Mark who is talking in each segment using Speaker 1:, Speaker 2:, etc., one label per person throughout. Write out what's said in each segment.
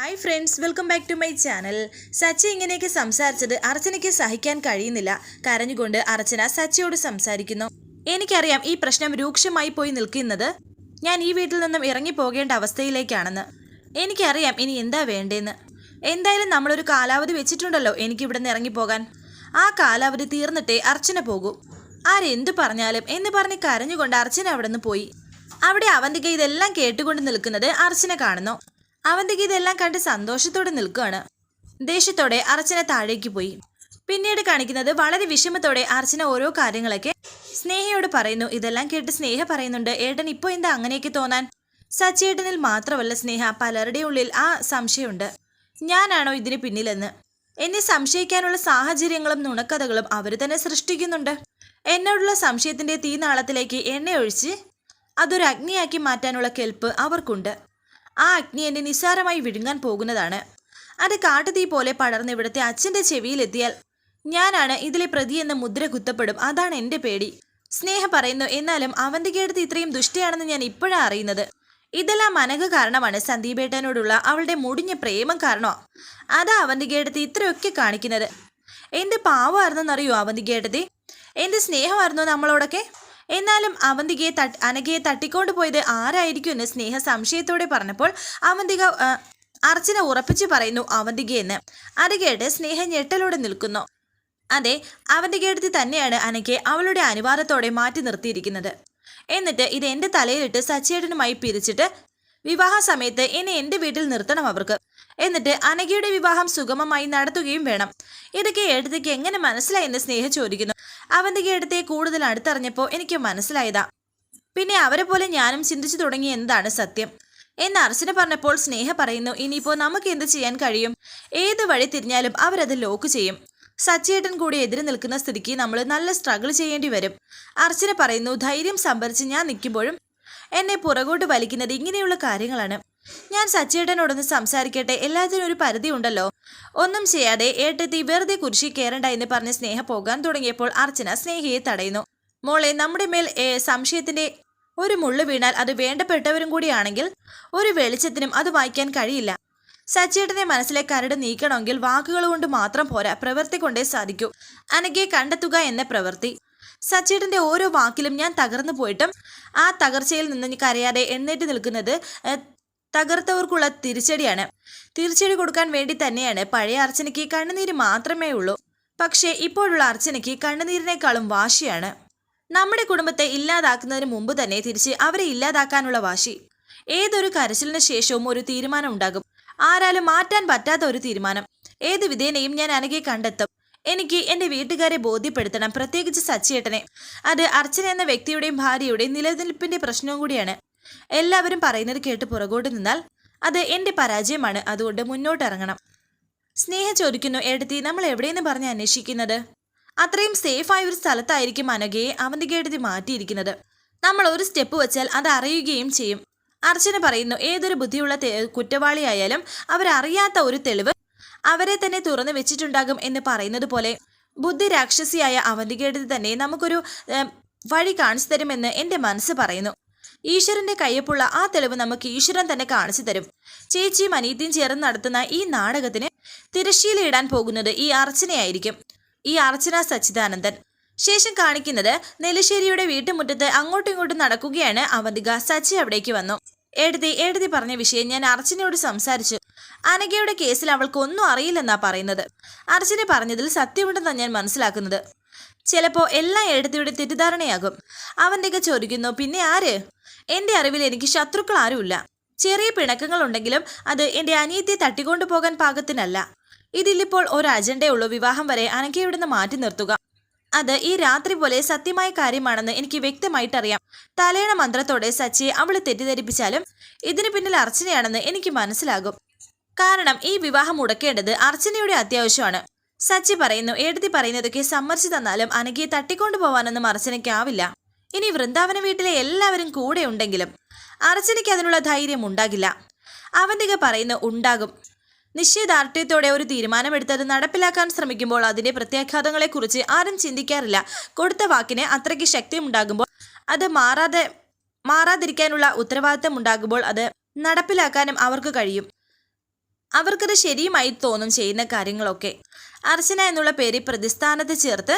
Speaker 1: Hi friends welcome back to my channel Sachi ഇങ്ങനെയൊക്കെ സംസാരിച്ചത് അർച്ചനയ്ക്ക് സഹിക്കാൻ കഴിയുന്നില്ല. കരഞ്ഞുകൊണ്ട് അർച്ചന സച്ചിയോട് സംസാരിക്കുന്നു. എനിക്കറിയാം ഈ പ്രശ്നം രൂക്ഷമായി പോയി നിൽക്കുന്നത്. ഞാൻ ഈ വീട്ടിൽ നിന്നും ഇറങ്ങി പോകേണ്ട അവസ്ഥയിലേക്കാണെന്ന്. എനിക്കറിയാം ഇനി എന്താ വേണ്ടേന്ന്. എന്തായാലും നമ്മളൊരു കാലാവധി വെച്ചിട്ടുണ്ടല്ലോ എനിക്കിവിടെ നിന്ന് ഇറങ്ങിപ്പോകാൻ ആ കാലാവധി തീർന്നിട്ടേ അർച്ചന പോകൂ. ആരെന്തു പറഞ്ഞാലും എന്ന് പറഞ്ഞ് കരഞ്ഞുകൊണ്ട് അർച്ചന അവിടെ നിന്ന് പോയി. അവിടെ അവന്തിക ഇതെല്ലാം കേട്ടുകൊണ്ട് നിൽക്കുന്നത് അർച്ചന കാണുന്നു. അവന്തിക ഇതെല്ലാം കണ്ട് സന്തോഷത്തോടെ നിൽക്കുകയാണ്. ദേഷ്യത്തോടെ അർച്ചന താഴേക്ക് പോയി. പിന്നീട് കാണിക്കുന്നത് വളരെ വിഷമത്തോടെ അർച്ചന ഓരോ കാര്യങ്ങളൊക്കെ സ്നേഹയോട് പറയുന്നു. ഇതെല്ലാം കേട്ട് സ്നേഹ പറയുന്നുണ്ട്. ഏട്ടൻ ഇപ്പോൾ എന്താ അങ്ങനെയൊക്കെ തോന്നാൻ? സച്ചേട്ടനിൽ മാത്രമല്ല സ്നേഹ. പലരുടെ ഉള്ളിൽ ആ സംശയമുണ്ട്. ഞാനാണോ ഇതിന് പിന്നിലെന്ന്? എന്നെ സംശയിക്കാനുള്ള സാഹചര്യങ്ങളും നുണക്കഥകളും അവർ തന്നെ സൃഷ്ടിക്കുന്നുണ്ട്. എന്നോടുള്ള സംശയത്തിന്റെ തീനാളത്തിലേക്ക് എണ്ണയൊഴിച്ച് അതൊരു അഗ്നിയാക്കി മാറ്റാനുള്ള കെൽപ്പ് അവർക്കുണ്ട്. ആ അഗ്നി എന്നെ നിസ്സാരമായി വിഴുങ്ങാൻ പോകുന്നതാണ്. അത് കാട്ടുതീ പോലെ പടർന്ന് ഇവിടുത്തെ അച്ഛന്റെ ചെവിയിലെത്തിയാൽ ഞാനാണ് ഇതിലെ പ്രതി എന്ന മുദ്ര കുത്തപ്പെടും. അതാണ് എന്റെ പേടി. സ്നേഹ പറയുന്നു എന്നാലും അവന്റെ കേടത്ത് ഇത്രയും ദുഷ്ടയാണെന്ന് ഞാൻ ഇപ്പോഴാണ് അറിയുന്നത്. ഇതെല്ലാം അനഘ കാരണമാണ്. സന്ദീപേട്ടനോടുള്ള അവളുടെ മുടിഞ്ഞ പ്രേമം കാരണോ? അതാ അവന്റെ കേടത്ത് ഇത്രയൊക്കെ കാണിക്കുന്നത്. എന്ത് പാവമായിരുന്നെന്നറിയോ അവന്റെ കേട്ടതി എന്ത് സ്നേഹമായിരുന്നു നമ്മളോടൊക്കെ? എന്നാലും അവന്തികയെ തട്ട് അനഘയെ തട്ടിക്കൊണ്ടു പോയത് ആരായിരിക്കും എന്ന് സ്നേഹ സംശയത്തോടെ പറഞ്ഞപ്പോൾ അവന്തിക അർച്ചന ഉറപ്പിച്ചു പറയുന്നു അവന്തികയെന്ന് അത് കേട്ട് സ്നേഹ ഞെട്ടലോടെ നിൽക്കുന്നു. അതെ അവന്തികയെടുത്ത് തന്നെയാണ് അനഘയെ അവളുടെ അനുവാദത്തോടെ മാറ്റി നിർത്തിയിരിക്കുന്നത്. എന്നിട്ട് ഇത് എന്റെ തലയിലിട്ട് സച്ചേട്ടനുമായി പിരിച്ചിട്ട് വിവാഹ സമയത്ത് എന്നെ എന്റെ വീട്ടിൽ നിർത്തണം അവർക്ക്. എന്നിട്ട് അനഘയുടെ വിവാഹം സുഗമമായി നടത്തുകയും വേണം. ഇതൊക്കെ എടുത്തേക്ക് എങ്ങനെ മനസ്സിലായെന്ന് സ്നേഹ ചോദിക്കുന്നു. അവന്തിക എടുത്തെ കൂടുതൽ അടുത്തറിഞ്ഞപ്പോൾ എനിക്ക് മനസ്സിലായതാ. പിന്നെ അവരെ പോലെ ഞാനും ചിന്തിച്ചു തുടങ്ങി എന്താണ് സത്യം. എന്ന് അർച്ചന പറഞ്ഞപ്പോൾ സ്നേഹ പറയുന്നു ഇനിയിപ്പോൾ നമുക്ക് എന്ത് ചെയ്യാൻ കഴിയും? ഏത് വഴി തിരിഞ്ഞാലും അവരത് ലോക്ക് ചെയ്യും. സച്ചേട്ടൻ കൂടി എതിരെ നിൽക്കുന്ന സ്ഥിതിക്ക് നമ്മൾ നല്ല സ്ട്രഗിൾ ചെയ്യേണ്ടി വരും. അർച്ചന പറയുന്നു ധൈര്യം സംഭരിച്ച് ഞാൻ നിൽക്കുമ്പോഴും എന്നെ പുറകോട്ട് വലിക്കുന്നത് ഇങ്ങനെയുള്ള കാര്യങ്ങളാണ്. ഞാൻ സച്ചേട്ടനോടൊന്ന് സംസാരിക്കട്ടെ. എല്ലാത്തിനും ഒരു പരിധി ഉണ്ടല്ലോ ഒന്നും ചെയ്യാതെ ഏട്ടത്തി വെറുതെ കുരിശി കയറണ്ട എന്ന് പറഞ്ഞ് സ്നേഹ പോകാൻ തുടങ്ങിയപ്പോൾ അർച്ചന സ്നേഹയെ തടയുന്നു. മോളെ നമ്മുടെ മേൽ സംശയത്തിന്റെ ഒരു മുള്ളു വീണാൽ അത് വേണ്ടപ്പെട്ടവരും കൂടിയാണെങ്കിൽ ഒരു വെളിച്ചത്തിനും അത് വായിക്കാൻ കഴിയില്ല. സച്ചേട്ടനെ മനസ്സിലെ കരട് നീക്കണമെങ്കിൽ വാക്കുകൾ കൊണ്ട് മാത്രം പോരാ പ്രവൃത്തി കൊണ്ടേ സാധിക്കൂ. അനകെ കണ്ടെത്തുക എന്ന പ്രവൃത്തി. സച്ചേട്ടന്റെ ഓരോ വാക്കിലും ഞാൻ തകർന്നു പോയിട്ടും ആ തകർച്ചയിൽ നിന്ന് കരയാതെ എഴുന്നേറ്റ് നിൽക്കുന്നത് തകർത്തവർക്കുള്ള തിരിച്ചടിയാണ്. തിരിച്ചടി കൊടുക്കാൻ വേണ്ടി തന്നെയാണ് പഴയ അർച്ചനയ്ക്ക് കണ്ണുനീര് മാത്രമേ ഉള്ളൂ. പക്ഷേ ഇപ്പോഴുള്ള അർച്ചനയ്ക്ക് കണ്ണുനീരിനേക്കാളും വാശിയാണ്. നമ്മുടെ കുടുംബത്തെ ഇല്ലാതാക്കുന്നതിന് മുമ്പ് തന്നെ തിരിച്ച് അവരെ ഇല്ലാതാക്കാനുള്ള വാശി. ഏതൊരു കരച്ചിലിന് ശേഷവും ഒരു തീരുമാനം ഉണ്ടാകും. ആരാലും മാറ്റാൻ പറ്റാത്ത ഒരു തീരുമാനം. ഏത് വിധേനയും ഞാൻ അനകെ കണ്ടെത്തും. എനിക്ക് എന്റെ വീട്ടുകാരെ ബോധ്യപ്പെടുത്തണം. പ്രത്യേകിച്ച് സച്ചിയേട്ടനെ. അത് അർച്ചന എന്ന വ്യക്തിയുടെയും ഭാര്യയുടെയും നിലനിൽപ്പിന്റെ പ്രശ്നവും കൂടിയാണ്. എല്ലാവരും പറയുന്നത് കേട്ട് പുറകോട്ട് നിന്നാൽ അത് എന്റെ പരാജയമാണ്. അതുകൊണ്ട് മുന്നോട്ടിറങ്ങണം. സ്നേഹ ചോദിക്കുന്നു എടുത്തി നമ്മൾ എവിടെയെന്ന് പറഞ്ഞ് അന്വേഷിക്കുന്നത്? അത്രയും സേഫായ ഒരു സ്ഥലത്തായിരിക്കും അനഘയെ അവന്തികയെടുത്തി മാറ്റിയിരിക്കുന്നത്. നമ്മൾ ഒരു സ്റ്റെപ്പ് വെച്ചാൽ അത് അറിയുകയും ചെയ്യും. അർച്ചന പറയുന്നു ഏതൊരു ബുദ്ധിയുള്ള കുറ്റവാളിയായാലും അവരറിയാത്ത ഒരു തെളിവ് അവരെ തന്നെ തുറന്നു വെച്ചിട്ടുണ്ടാകും എന്ന് പറയുന്നത് പോലെ ബുദ്ധി രാക്ഷസിയായ അവന്തികയെടുത്ത് തന്നെ നമുക്കൊരു വഴി കാണിച്ചു തരുമെന്ന് എന്റെ മനസ്സ് പറയുന്നു. ഈശ്വരന്റെ കയ്യപ്പുള്ള ആ തെളിവ് നമുക്ക് ഈശ്വരൻ തന്നെ കാണിച്ചു തരും. ചേച്ചിയും അനീതിയും ചേർന്ന് നടത്തുന്ന ഈ നാടകത്തിന് തിരശ്ശീലയിടാൻ പോകുന്നത് ഈ അർച്ചനയായിരിക്കും. ഈ അർച്ചന സച്ചിദാനന്ദൻ. ശേഷം കാണിക്കുന്നത് നെല്ലിശ്ശേരിയുടെ വീട്ടുമുറ്റത്ത് അങ്ങോട്ടും ഇങ്ങോട്ടും നടക്കുകയാണ് അവന്തിക. സച്ചി അവിടേക്ക് വന്നു. എഴുതി എഴുതി പറഞ്ഞ വിഷയം ഞാൻ അർച്ചനയോട് സംസാരിച്ചു. അനഘയുടെ കേസിൽ അവൾക്ക് ഒന്നും അറിയില്ലെന്നാ പറയുന്നത്. അർച്ചന പറഞ്ഞതിൽ സത്യമുണ്ടെന്നാണ് ഞാൻ മനസ്സിലാക്കുന്നത്. ചിലപ്പോൾ എല്ലാം എഴുത്തിയുടെ തെറ്റിദ്ധാരണയാകും. അവന്തിക ചോദിക്കുന്നു പിന്നെ ആര്? എന്റെ അറിവിൽ എനിക്ക് ശത്രുക്കൾ ആരുമില്ല. ചെറിയ പിണക്കങ്ങൾ ഉണ്ടെങ്കിലും അത് എന്റെ അനിയത്തെ തട്ടിക്കൊണ്ടു പോകാൻ പാകത്തിനല്ല. ഇതിലിപ്പോൾ ഒരു അജണ്ടയുള്ളൂ വിവാഹം വരെ അനഘയുടെ മാറ്റി നിർത്തുക. അത് ഈ രാത്രി പോലെ സത്യമായ കാര്യമാണെന്ന് എനിക്ക് വ്യക്തമായിട്ടറിയാം. തലേണ മന്ത്രത്തോടെ സച്ചിയെ അവളെ തെറ്റിദ്ധരിപ്പിച്ചാലും ഇതിന് പിന്നിൽ അർച്ചനയാണെന്ന് എനിക്ക് മനസ്സിലാകും. കാരണം ഈ വിവാഹം മുടക്കേണ്ടത് അർച്ചനയുടെ അത്യാവശ്യമാണ്. സച്ചി പറയുന്നു എഴുതി പറയുന്നതൊക്കെ സമ്മർച്ചു തന്നാലും അനഘയെ തട്ടിക്കൊണ്ടു പോവാനൊന്നും അർച്ചനയ്ക്കാവില്ല. ഇനി വൃന്ദാവന വീട്ടിലെ എല്ലാവരും കൂടെ ഉണ്ടെങ്കിലും അർച്ചനയ്ക്ക് അതിനുള്ള ധൈര്യം ഉണ്ടാകില്ല. അവന്തിക പറയുന്ന ഉണ്ടാകും. നിശ്ചയദാർഢ്യത്തോടെ ഒരു തീരുമാനമെടുത്തത് നടപ്പിലാക്കാൻ ശ്രമിക്കുമ്പോൾ അതിന്റെ പ്രത്യാഘാതങ്ങളെക്കുറിച്ച് ആരും ചിന്തിക്കാറില്ല. കൊടുത്ത വാക്കിന് അത്രയ്ക്ക് ശക്തി ഉണ്ടാകുമ്പോൾ അത് മാറാതെ മാറാതിരിക്കാനുള്ള ഉത്തരവാദിത്തം ഉണ്ടാകുമ്പോൾ അത് നടപ്പിലാക്കാനും അവർക്ക് കഴിയും. അവർക്കത് ശരിയുമായി തോന്നും ചെയ്യുന്ന കാര്യങ്ങളൊക്കെ. അർച്ചന എന്നുള്ള പേര് പ്രതിസ്ഥാനത്ത് ചേർത്ത്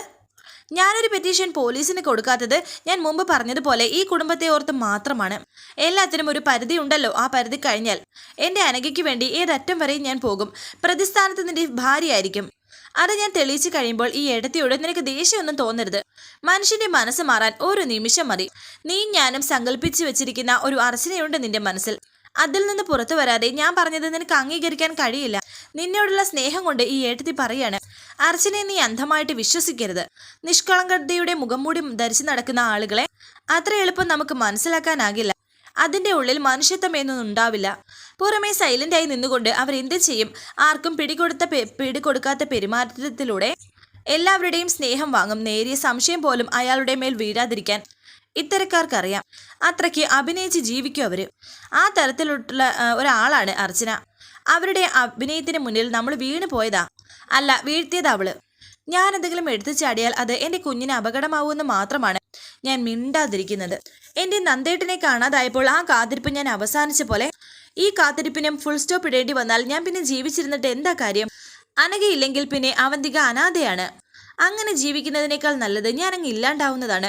Speaker 1: ഞാനൊരു പെറ്റീഷൻ പോലീസിന് കൊടുക്കാത്തത് ഞാൻ മുമ്പ് പറഞ്ഞതുപോലെ ഈ കുടുംബത്തെ ഓർത്ത് മാത്രമാണ്. എല്ലാത്തിനും ഒരു പരിധി ഉണ്ടല്ലോ ആ പരിധി കഴിഞ്ഞാൽ. എന്റെ അനഘയ്ക്ക് വേണ്ടി ഏതറ്റം വരെയും ഞാൻ പോകും. പ്രതിസ്ഥാനത്ത് നിന്റെ ഭാര്യയായിരിക്കും. അത് ഞാൻ തെളിയിച്ചു കഴിയുമ്പോൾ ഈ എടത്തിയോട് നിനക്ക് ദേഷ്യമൊന്നും തോന്നരുത്. മനുഷ്യന്റെ മനസ്സ് മാറാൻ ഒരു നിമിഷം മതി. നീ ഞാനും സങ്കല്പിച്ചു വെച്ചിരിക്കുന്ന ഒരു അർച്ചനയുണ്ട് നിന്റെ മനസ്സിൽ. അതിൽ നിന്ന് പുറത്തു വരാതെ ഞാൻ പറഞ്ഞത് നിനക്ക് അംഗീകരിക്കാൻ കഴിയില്ല. നിന്നോടുള്ള സ്നേഹം കൊണ്ട് ഈ ഏട്ടത്തി പറയാണ്. അർച്ചനയെ നീ അന്ധമായിട്ട് വിശ്വസിക്കരുത്. നിഷ്കളങ്കതയുടെ മുഖംമൂടി ധരിച്ചു നടക്കുന്ന ആളുകളെ അത്ര എളുപ്പം നമുക്ക് മനസ്സിലാക്കാനാകില്ല. അതിന്റെ ഉള്ളിൽ മനുഷ്യത്വം ഉണ്ടാവില്ല. സൈലന്റ് സൈലന്റായി നിന്നുകൊണ്ട് അവർ എന്ത് ചെയ്യും? ആർക്കും പിടികൊടുത്ത പിടികൊടുക്കാത്ത പെരുമാറ്റത്തിലൂടെ എല്ലാവരുടെയും സ്നേഹം വാങ്ങും. നേരിയ സംശയം പോലും അയാളുടെ മേൽ വീഴാതിരിക്കാൻ. ഇത്തരക്കാർക്കറിയാം. അത്രയ്ക്ക് അഭിനയിച്ച് ജീവിക്കും അവർ ആ തരത്തിലുള്ള ഒരാളാണ് അർച്ചന. അവരുടെ അഭിനയത്തിന് മുന്നിൽ നമ്മൾ വീണു പോയതാ. അല്ല വീഴ്ത്തിയത് അവൾ. ഞാൻ എന്തെങ്കിലും എടുത്തു ചാടിയാൽ അത് എന്റെ കുഞ്ഞിന് അപകടമാവുമെന്ന് മാത്രമാണ് ഞാൻ മിണ്ടാതിരിക്കുന്നത്. എന്റെ നന്ദേട്ടനെ കാണാതായപ്പോൾ ആ കാത്തിരിപ്പ് ഞാൻ അവസാനിച്ച പോലെ ഈ കാത്തിരിപ്പിനും ഫുൾ സ്റ്റോപ്പ് ഇടേണ്ടി വന്നാൽ ഞാൻ പിന്നെ ജീവിച്ചിരുന്നിട്ട് എന്താ കാര്യം? അനഘയില്ലെങ്കിൽ പിന്നെ അവന്തിക അനാഥയാണ്. അങ്ങനെ ജീവിക്കുന്നതിനേക്കാൾ നല്ലത് ഞാനങ്ങ് ഇല്ലാണ്ടാവുന്നതാണ്.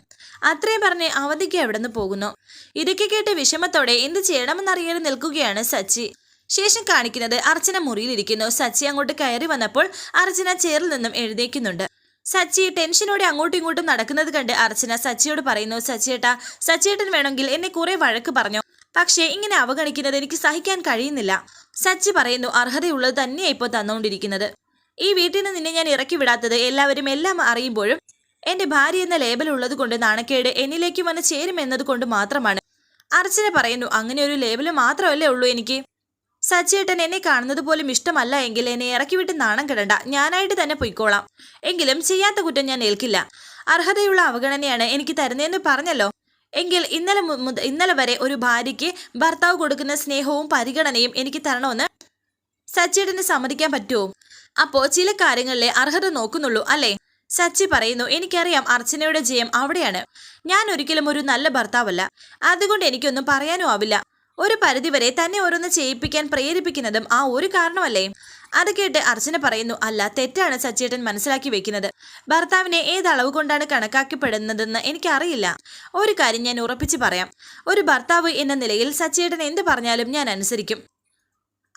Speaker 1: അത്രയും പറഞ്ഞ് അവധിക്ക് എവിടെ നിന്ന് പോകുന്നു? ഇതൊക്കെ കേട്ട് വിഷമത്തോടെ എന്ത് ചെയ്യണമെന്നറിയാതെ നിൽക്കുകയാണ് സച്ചി. ശേഷം കാണിക്കുന്നത് അർച്ചന മുറിയിലിരിക്കുന്നു സച്ചി അങ്ങോട്ട് കയറി വന്നപ്പോൾ അർച്ചന ചേറിൽ നിന്നും എഴുന്നേക്കുന്നുണ്ട് സച്ചി ടെൻഷനോടെ അങ്ങോട്ടും ഇങ്ങോട്ടും നടക്കുന്നത് കണ്ട് അർച്ചന സച്ചിയോട് പറയുന്നു സച്ചിയേട്ടാ സച്ചിയേട്ടൻ വേണമെങ്കിൽ എന്നെ കുറെ വഴക്ക് പറഞ്ഞു. പക്ഷേ ഇങ്ങനെ അവഗണിക്കുന്നത് എനിക്ക് സഹിക്കാൻ കഴിയുന്നില്ല. സച്ചി പറയുന്നു അർഹതയുള്ളത് തന്നെയാണ് ഇപ്പോൾ തന്നുകൊണ്ടിരിക്കുന്നത്. ഈ വീട്ടിൽ നിന്ന് നിന്നെ ഞാൻ ഇറക്കി വിടാത്തത് എല്ലാവരും എല്ലാം അറിയുമ്പോഴും എന്റെ ഭാര്യ എന്ന ലേബൽ ഉള്ളത് കൊണ്ട് നാണക്കേട് എന്നിലേക്ക് വന്ന് ചേരുമെന്നതുകൊണ്ട് മാത്രമാണ്. അർച്ചന പറയുന്നു അങ്ങനെ ഒരു ലേബൽ മാത്രമല്ലേ ഉള്ളൂ എനിക്ക്. സച്ചേട്ടൻ എന്നെ കാണുന്നത് പോലും ഇഷ്ടമല്ല എങ്കിൽ എന്നെ ഇറക്കി വിട്ട് നാണം കിടണ്ട. ഞാനായിട്ട് തന്നെ പൊയ്ക്കോളാം. എങ്കിലും ചെയ്യാത്ത കുറ്റം ഞാൻ ഏൽക്കില്ല. അർഹതയുള്ള അവഗണനയാണ് എനിക്ക് തരുന്നതെന്ന് പറഞ്ഞല്ലോ. എങ്കിൽ ഇന്നലെ ഇന്നലെ വരെ ഒരു ഭാര്യയ്ക്ക് ഭർത്താവ് കൊടുക്കുന്ന സ്നേഹവും പരിഗണനയും എനിക്ക് തരണമെന്ന് സച്ചേട്ടന് സമ്മതിക്കാൻ പറ്റുമോ? അപ്പോ ചില കാര്യങ്ങളിലെ അർഹത നോക്കുന്നുള്ളൂ അല്ലേ? സച്ചി പറയുന്നു എനിക്കറിയാം അർച്ചനയുടെ ജയം അവിടെയാണ്. ഞാൻ ഒരിക്കലും ഒരു നല്ല ഭർത്താവല്ല. അതുകൊണ്ട് എനിക്കൊന്നും പറയാനും ആവില്ല. ഒരു പരിധിവരെ തന്നെ ഓരോന്ന് ചെയ്യിപ്പിക്കാൻ പ്രേരിപ്പിക്കുന്നതും ആ ഒരു കാരണമല്ലേ? അത് കേട്ട് അർച്ചന പറയുന്നു അല്ല തെറ്റാണ് സച്ചേട്ടൻ മനസ്സിലാക്കി വെക്കുന്നത്. ഭർത്താവിനെ ഏതളവ് കൊണ്ടാണ് കണക്കാക്കപ്പെടുന്നതെന്ന് എനിക്കറിയില്ല. ഒരു കാര്യം ഞാൻ ഉറപ്പിച്ച് പറയാം. ഒരു ഭർത്താവ് എന്ന നിലയിൽ സച്ചേട്ടൻ എന്ത് പറഞ്ഞാലും ഞാൻ അനുസരിക്കും.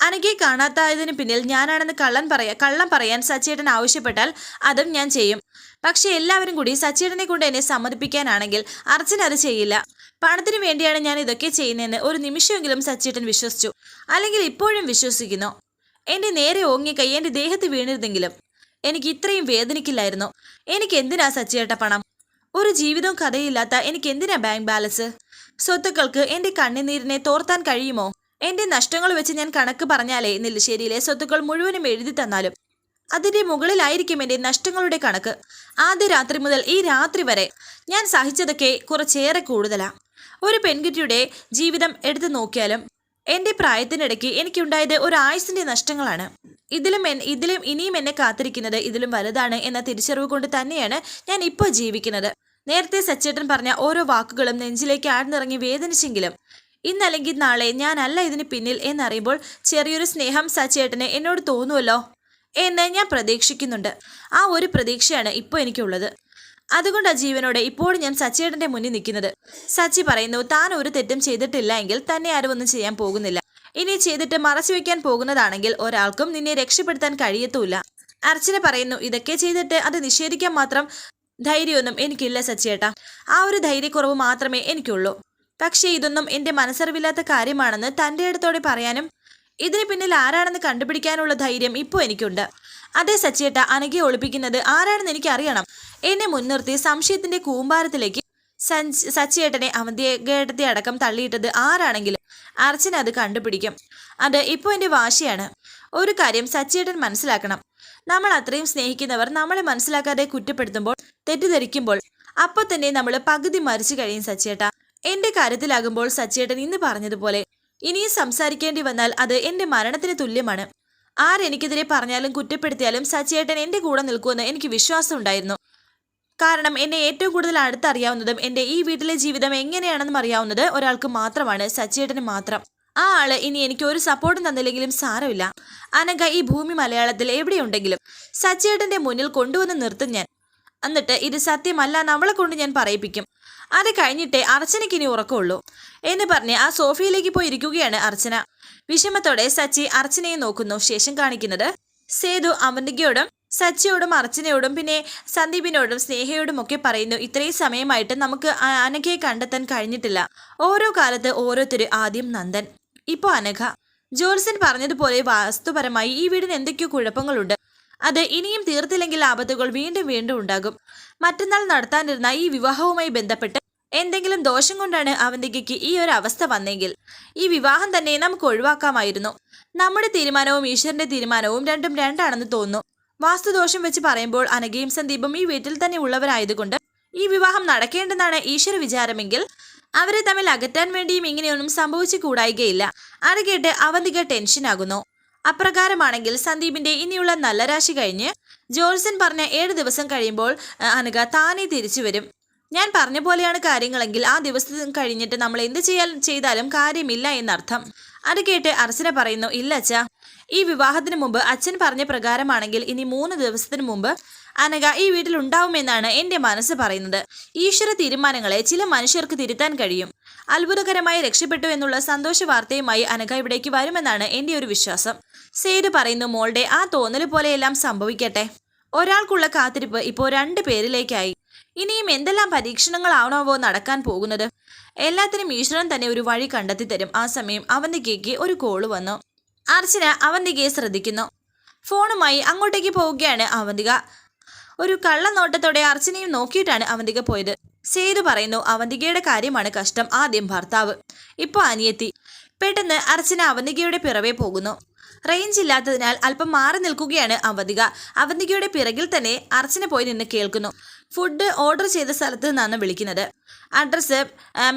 Speaker 1: അനഘയെ കാണാത്തായതിനു പിന്നിൽ ഞാനാണെന്ന് കള്ളൻ പറയാ കള്ളം പറയാൻ സച്ചേട്ടൻ ആവശ്യപ്പെട്ടാൽ അതും ഞാൻ ചെയ്യും. പക്ഷെ എല്ലാവരും കൂടി സച്ചേട്ടനെ കൊണ്ട് എന്നെ സമ്മതിപ്പിക്കാനാണെങ്കിൽ അർച്ചന അത് ചെയ്യില്ല. പണത്തിന് വേണ്ടിയാണ് ഞാൻ ഇതൊക്കെ ചെയ്യുന്നതെന്ന് ഒരു നിമിഷമെങ്കിലും സച്ചേട്ടൻ വിശ്വസിച്ചു. അല്ലെങ്കിൽ ഇപ്പോഴും വിശ്വസിക്കുന്നു. എന്റെ നേരെ ഓങ്ങി കൈ എന്റെ ദേഹത്ത് വീണിരുന്നെങ്കിലും എനിക്ക് ഇത്രയും വേദനിക്കില്ലായിരുന്നു. എനിക്ക് എന്തിനാ സച്ചേട്ട പണം? ഒരു ജീവിതവും കഥയില്ലാത്ത എനിക്ക് എന്തിനാ ബാങ്ക് ബാലൻസ്? സ്വത്തുക്കൾക്ക് എന്റെ കണ്ണുനീരിനെ തോർത്താൻ കഴിയുമോ? എന്റെ നഷ്ടങ്ങൾ വെച്ച് ഞാൻ കണക്ക് പറഞ്ഞാലേ നെല്ലിശ്ശേരിയിലെ സ്വത്തുക്കൾ മുഴുവനും എഴുതി തന്നാലും അതിന്റെ മുകളിലായിരിക്കും എന്റെ നഷ്ടങ്ങളുടെ കണക്ക്. ആദ്യ രാത്രി മുതൽ ഈ രാത്രി വരെ ഞാൻ സഹിച്ചതൊക്കെ കുറച്ചേറെ കൂടുതലാ. ഒരു പെൺകുട്ടിയുടെ ജീവിതം എടുത്തു നോക്കിയാലും എന്റെ പ്രായത്തിനിടയ്ക്ക് എനിക്കുണ്ടായത് ഒരു ആയുസിന്റെ നഷ്ടങ്ങളാണ്. ഇതിലും ഇതിലും ഇനിയും എന്നെ കാത്തിരിക്കുന്നത് ഇതിലും വലുതാണ് എന്ന തിരിച്ചറിവ് കൊണ്ട് തന്നെയാണ് ഞാൻ ഇപ്പോൾ ജീവിക്കുന്നത്. നേരത്തെ സച്ചേട്ടൻ പറഞ്ഞ ഓരോ വാക്കുകളും നെഞ്ചിലേക്ക് ആഴ്ന്നിറങ്ങി വേദനിച്ചെങ്കിലും ഇന്നല്ലെങ്കിൽ നാളെ ഞാനല്ല ഇതിന് പിന്നിൽ എന്നറിയുമ്പോൾ ചെറിയൊരു സ്നേഹം സച്ചേട്ടന് എന്നോട് തോന്നുമല്ലോ എന്ന് ഞാൻ പ്രതീക്ഷിക്കുന്നുണ്ട്. ആ ഒരു പ്രതീക്ഷയാണ് ഇപ്പോൾ എനിക്കുള്ളത്. അതുകൊണ്ട് ആ ജീവനോടെ ഇപ്പോഴും ഞാൻ സച്ചിയേട്ടന്റെ മുന്നിൽ നിൽക്കുന്നത്. സച്ചി പറയുന്നു താൻ ഒരു തെറ്റും ചെയ്തിട്ടില്ല എങ്കിൽ തന്നെ ആരും ഒന്നും ചെയ്യാൻ പോകുന്നില്ല. ഇനി ചെയ്തിട്ട് മറച്ചു വെക്കാൻ പോകുന്നതാണെങ്കിൽ ഒരാൾക്കും നിന്നെ രക്ഷപ്പെടുത്താൻ കഴിയത്തുമില്ല. അർച്ചന പറയുന്നു ഇതൊക്കെ ചെയ്തിട്ട് അത് നിഷേധിക്കാൻ മാത്രം ധൈര്യമൊന്നും എനിക്കില്ല സച്ചിയേട്ടാ ആ ഒരു ധൈര്യക്കുറവ് മാത്രമേ എനിക്കുള്ളൂ. പക്ഷേ ഇതൊന്നും എന്റെ മനസ്സറിവില്ലാത്ത കാര്യമാണെന്ന് തന്റെ അടുത്തോടെ പറയാനും ഇതിന് പിന്നിൽ ആരാണെന്ന് കണ്ടുപിടിക്കാനുള്ള ധൈര്യം ഇപ്പോൾ എനിക്കുണ്ട്. അതേ സച്ചിയേട്ട അനഘയെ ഒളിപ്പിക്കുന്നത് ആരാണെന്ന് എനിക്ക് അറിയണം എന്നെ മുൻനിർത്തി സംശയത്തിന്റെ കൂമ്പാരത്തിലേക്ക് സഞ്ച് അവന്തിയെ അവന്തിയേട്ടത്തെ അടക്കം തള്ളിയിട്ടത് ആരാണെങ്കിലും അർച്ചന അത് കണ്ടുപിടിക്കും. അത് ഇപ്പോൾ എന്റെ വാശിയാണ്. ഒരു കാര്യം സച്ചിയേട്ടൻ മനസ്സിലാക്കണം. നമ്മൾ അത്രയും സ്നേഹിക്കുന്നവർ നമ്മളെ മനസ്സിലാക്കാതെ കുറ്റപ്പെടുത്തുമ്പോൾ തെറ്റിദ്ധരിക്കുമ്പോൾ അപ്പോൾ തന്നെ നമ്മൾ പകുതി മരിച്ചു കഴിയും സച്ചിയേട്ട. എന്റെ കാര്യത്തിലാകുമ്പോൾ സച്ചേട്ടൻ ഇന്ന് പറഞ്ഞതുപോലെ ഇനിയും സംസാരിക്കേണ്ടി വന്നാൽ അത് എന്റെ മരണത്തിന് തുല്യമാണ്. ആരെനിക്കെതിരെ പറഞ്ഞാലും കുറ്റപ്പെടുത്തിയാലും സച്ചേട്ടൻ എന്റെ കൂടെ നിൽക്കുമെന്ന് എനിക്ക് വിശ്വാസം ഉണ്ടായിരുന്നു. കാരണം എന്നെ ഏറ്റവും കൂടുതൽ അടുത്തറിയാവുന്നതും എന്റെ ഈ വീട്ടിലെ ജീവിതം എങ്ങനെയാണെന്നും അറിയാവുന്നത് ഒരാൾക്ക് മാത്രമാണ് സച്ചേട്ടന് മാത്രം. ആ ആൾ ഇനി എനിക്ക് ഒരു സപ്പോർട്ടും തന്നില്ലെങ്കിലും സാരമില്ല. അനക ഈ ഭൂമി മലയാളത്തിൽ എവിടെയുണ്ടെങ്കിലും സച്ചേട്ടന്റെ മുന്നിൽ കൊണ്ടുവന്ന് നിർത്തും ഞാൻ. എന്നിട്ട് ഇത് സത്യമല്ല നമ്മളെ കൊണ്ട് ഞാൻ പറയിപ്പിക്കും. അത് കഴിഞ്ഞിട്ടേ അർച്ചനയ്ക്ക് ഇനി ഉറക്കമുള്ളൂ. എന്ന് പറഞ്ഞ് ആ സോഫയിലേക്ക് പോയി ഇരിക്കുകയാണ് അർച്ചന. വിഷമത്തോടെ സച്ചി അർച്ചനയെ നോക്കുന്നു. ശേഷം കാണിക്കുന്നത് സേതു അമൃതികയോടും സച്ചിയോടും അർച്ചനയോടും പിന്നെ സന്ദീപിനോടും സ്നേഹയോടും ഒക്കെ പറയുന്നു. ഇത്രയും സമയമായിട്ട് നമുക്ക് അനഘയെ കണ്ടെത്താൻ കഴിഞ്ഞിട്ടില്ല. ഓരോ കാലത്ത് ഓരോരുത്തര് ആദ്യം നന്ദൻ ഇപ്പോ അനഘ. ജോൽസൻ പറഞ്ഞതുപോലെ വാസ്തുപരമായി ഈ വീടിന് എന്തൊക്കെയോ കുഴപ്പങ്ങളുണ്ട്. അത് ഇനിയും തീർത്തില്ലെങ്കിൽ ആപത്തുകൾ വീണ്ടും വീണ്ടും ഉണ്ടാകും. മറ്റന്നാൾ നടത്താനിരുന്ന ഈ വിവാഹവുമായി ബന്ധപ്പെട്ട് എന്തെങ്കിലും ദോഷം കൊണ്ടാണ് അവന്തികയ്ക്ക് ഈ ഒരു അവസ്ഥ വന്നെങ്കിൽ ഈ വിവാഹം തന്നെ നമുക്ക് ഒഴിവാക്കാമായിരുന്നു. നമ്മുടെ തീരുമാനവും ഈശ്വരന്റെ തീരുമാനവും രണ്ടും രണ്ടാണെന്ന് തോന്നുന്നു. വാസ്തുദോഷം വെച്ച് പറയുമ്പോൾ അനഘയും സന്ദീപും ഈ വീട്ടിൽ തന്നെ ഉള്ളവരായതുകൊണ്ട് ഈ വിവാഹം നടക്കേണ്ടെന്നാണ് ഈശ്വര വിചാരമെങ്കിൽ അവരെ തമ്മിൽ അകറ്റാൻ വേണ്ടിയും ഇങ്ങനെയൊന്നും സംഭവിച്ചു കൂടായികയില്ല. അത് കേട്ട് അവന്തിക ടെൻഷനാകുന്നു അപ്രകാരമാണെങ്കിൽ സന്ദീപിന്റെ ഇനിയുള്ള നല്ല രാശി കഴിഞ്ഞ് ജോൾസൺ പറഞ്ഞ ഏഴ് ദിവസം കഴിയുമ്പോൾ അനുക താനേ തിരിച്ചു വരും. ഞാൻ പറഞ്ഞ പോലെയാണ് കാര്യങ്ങളെങ്കിൽ ആ ദിവസം കഴിഞ്ഞിട്ട് നമ്മൾ എന്ത് ചെയ്യാൻ ചെയ്താലും കാര്യമില്ല എന്നർത്ഥം. അത് കേട്ട് അർച്ചന പറയുന്നു ഇല്ല അച്ഛാ. ഈ വിവാഹത്തിന് മുമ്പ് അച്ഛൻ പറഞ്ഞ പ്രകാരമാണെങ്കിൽ ഇനി മൂന്ന് ദിവസത്തിന് മുമ്പ് അനഘ ഈ വീട്ടിൽ ഉണ്ടാവുമെന്നാണ് എന്റെ മനസ്സ് പറയുന്നത്. ഈശ്വര തീരുമാനങ്ങളെ ചില മനുഷ്യർക്ക് തിരുത്താൻ കഴിയും. അത്ഭുതകരമായി രക്ഷപ്പെട്ടു എന്നുള്ള സന്തോഷ വാർത്തയുമായി അനഘ ഇവിടേക്ക് വരുമെന്നാണ് എന്റെ ഒരു വിശ്വാസം. സേതു പറയുന്നു മോളുടെ ആ തോന്നൽ പോലെയെല്ലാം സംഭവിക്കട്ടെ. ഒരാൾക്കുള്ള കാത്തിരിപ്പ് ഇപ്പോൾ രണ്ട് പേരിലേക്കായി. ഇനിയും എന്തെല്ലാം പരീക്ഷണങ്ങളാണോവോ നടക്കാൻ പോകുന്നത്? എല്ലാത്തിനും ഈശ്വരൻ തന്നെ ഒരു വഴി കണ്ടെത്തി തരും ആ സമയം അവന്തികയ്ക്ക് ഒരു കോൾ വന്നു. അർച്ചന അവന്തികയെ ശ്രദ്ധിക്കുന്നു. ഫോണുമായി അങ്ങോട്ടേക്ക് പോവുകയാണ് അവന്തിക. ഒരു കള്ളനോട്ടത്തോടെ അർച്ചനയും നോക്കിയിട്ടാണ് അവന്തിക പോയത്. സേതു പറയുന്നു അവന്തികയുടെ കാര്യമാണ് കഷ്ടം ആദ്യം ഭർത്താവ്. ഇപ്പോൾ അനിയത്തി. പെട്ടെന്ന് അർച്ചന അവന്തികയുടെ പിറവെ പോകുന്നു. റേഞ്ച് ഇല്ലാത്തതിനാൽ അല്പം മാറി നിൽക്കുകയാണ് അവന്തിക. അവന്തികയുടെ പിറകിൽ തന്നെ അർച്ചന പോയി നിന്ന് കേൾക്കുന്നു. ഫുഡ് ഓർഡർ ചെയ്ത സ്ഥലത്ത് നിന്നാണ് വിളിക്കുന്നത്. അഡ്രസ്സ്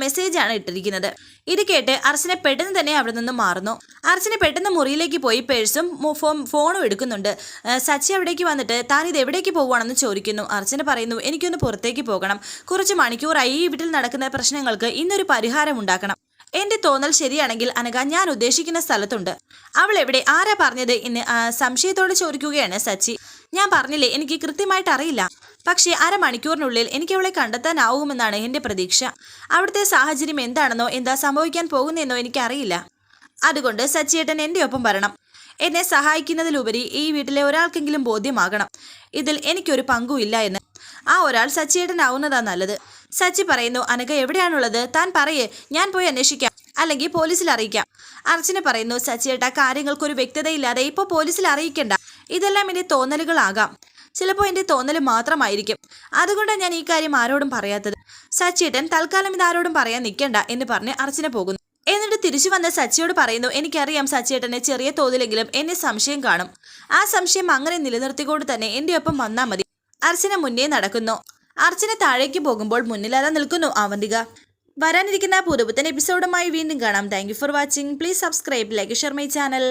Speaker 1: മെസ്സേജാണ് ഇട്ടിരിക്കുന്നത്. ഇത് കേട്ട് അർച്ചന പെട്ടെന്ന് തന്നെ അവിടെ നിന്ന് മാറുന്നു. അർച്ചന പെട്ടെന്ന് മുറിയിലേക്ക് പോയി പേഴ്സും ഫോണും എടുക്കുന്നുണ്ട്. സച്ചി അവിടേക്ക് വന്നിട്ട് താൻ ഇത് എവിടേക്ക് പോവുകയാണെന്ന് ചോദിക്കുന്നു. അർച്ചന പറയുന്നു എനിക്കൊന്ന് പുറത്തേക്ക് പോകണം. കുറച്ച് മണിക്കൂറായി ഈ വീട്ടിൽ നടക്കുന്ന പ്രശ്നങ്ങൾക്ക് ഇന്നൊരു പരിഹാരം ഉണ്ടാക്കണം. എന്റെ തോന്നൽ ശരിയാണെങ്കിൽ അനഘ ഞാൻ ഉദ്ദേശിക്കുന്ന സ്ഥലത്തുണ്ട്. അവൾ എവിടെ? ആരാ പറഞ്ഞത്? എന്ന് സംശയത്തോട് ചോദിക്കുകയാണ് സച്ചി. ഞാൻ പറഞ്ഞില്ലേ എനിക്ക് കൃത്യമായിട്ട് അറിയില്ല. പക്ഷേ അരമണിക്കൂറിനുള്ളിൽ എനിക്ക് അവളെ കണ്ടെത്താനാവുമെന്നാണ് എന്റെ പ്രതീക്ഷ. അവിടുത്തെ സാഹചര്യം എന്താണെന്നോ എന്താ സംഭവിക്കാൻ പോകുന്നതെന്നോ എനിക്കറിയില്ല. അതുകൊണ്ട് സച്ചിയേട്ടൻ എന്റെ ഒപ്പം വരണം. എന്നെ സഹായിക്കുന്നതിലുപരി ഈ വീട്ടിലെ ഒരാൾക്കെങ്കിലും ബോധ്യമാകണം. ഇതിൽ എനിക്കൊരു പങ്കുമില്ല എന്ന്. ആ ഒരാൾ സച്ചിയേട്ടനാവുന്നതാ നല്ലത്. സച്ചി പറയുന്നു അനഘ എവിടെയാണുള്ളത്? താൻ പറയേ ഞാൻ പോയി അന്വേഷിക്കാം. അല്ലെങ്കിൽ പോലീസിൽ അറിയിക്കാം. അർച്ചന പറയുന്നു സച്ചിയേട്ട കാര്യങ്ങൾക്കൊരു വ്യക്തതയില്ലാതെ ഇപ്പോൾ പോലീസിൽ അറിയിക്കണ്ട. ഇതെല്ലാം എന്റെ തോന്നലുകളാകാം. ചിലപ്പോൾ എന്റെ തോന്നൽ മാത്രമായിരിക്കും. അതുകൊണ്ടാണ് ഞാൻ ഈ കാര്യം ആരോടും പറയാത്തത്. സച്ചിയേട്ടൻ തൽക്കാലം ഇത് ആരോടും പറയാൻ നിൽക്കണ്ട എന്ന് പറഞ്ഞ് അർച്ചന പോകുന്നു. എന്നിട്ട് തിരിച്ചു വന്ന സച്ചിയോട് പറയുന്നു എനിക്കറിയാം സച്ചിയേട്ടനെ ചെറിയ തോതിലെങ്കിലും എന്നെ സംശയം കാണും. ആ സംശയം അങ്ങനെ നിലനിർത്തിക്കൊണ്ട് തന്നെ എന്റെ ഒപ്പം വന്നാൽ മതി. അർച്ചന മുന്നേ നടക്കുന്നു. അർച്ചന താഴേക്ക് പോകുമ്പോൾ മുന്നിലാതെ നിൽക്കുന്നു? അവന്തിക. വരാനിരിക്കുന്ന പുതുപുത്തൻ എപ്പിസോഡുമായി വീണ്ടും കാണാം. Thank for watching please subscribe like share my channel